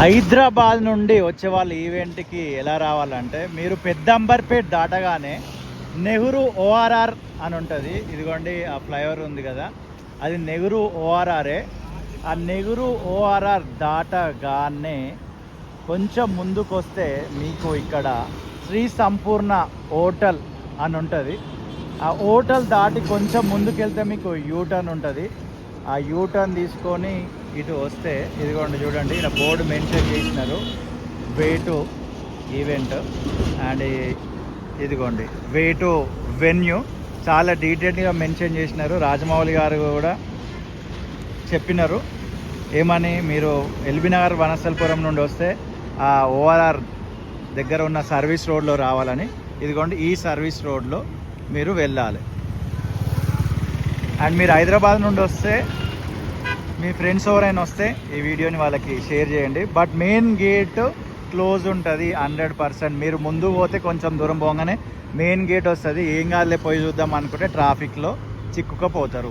హైదరాబాద్ నుండి వచ్చే వాళ్ళ ఈవెంట్కి ఎలా రావాలంటే మీరు పెద్దంబర్పేట్ దాటగానే నెహ్రూ ఓఆర్ఆర్ అని ఉంటుంది. ఇదిగోండి ఆ ఫ్లైఓవర్ ఉంది కదా. అది నెహ్రూ ఓఆర్ఆరే ఆ నెహ్రూ ఓఆర్ఆర్ దాటగానే కొంచెం ముందుకు వస్తే మీకు ఇక్కడ శ్రీ సంపూర్ణ హోటల్ అని ఉంటుంది. ఆ హోటల్ దాటి కొంచెం ముందుకెళ్తే మీకు యూటర్న్ ఉంటుంది. ఆ యూటర్న్ తీసుకొని ఇటు వస్తే ఇదిగోండి చూడండి ఇలా బోర్డు మెన్షన్ చేసినారు. వే టు ఈవెంట్ అండ్ ఇదిగోండి వే టు వెన్యూ చాలా డీటెయిల్గా మెన్షన్ చేసినారు. రాజమౌళి గారు కూడా చెప్పినారు. ఏమని మీరు ఎల్బీ నగర్ వనస్థలపురం నుండి వస్తే ఆ ఓఆర్ఆర్ దగ్గర ఉన్న సర్వీస్ రోడ్లో రావాలని. ఇదిగోండి ఈ సర్వీస్ రోడ్లో మీరు వెళ్ళాలి. అండ్ మీరు హైదరాబాద్ నుండి వస్తే మీ ఫ్రెండ్స్ ఎవరైనా వస్తే ఈ వీడియోని వాళ్ళకి షేర్ చేయండి. బట్ మెయిన్ గేట్ క్లోజ్ ఉంటుంది హండ్రెడ్ పర్సెంట్ మీరు ముందు పోతే కొంచెం దూరం పోగానే మెయిన్ గేట్ వస్తుంది. ఏం కాదులే పోయి చూద్దాం అనుకుంటే ట్రాఫిక్లో చిక్కుకపోతారు.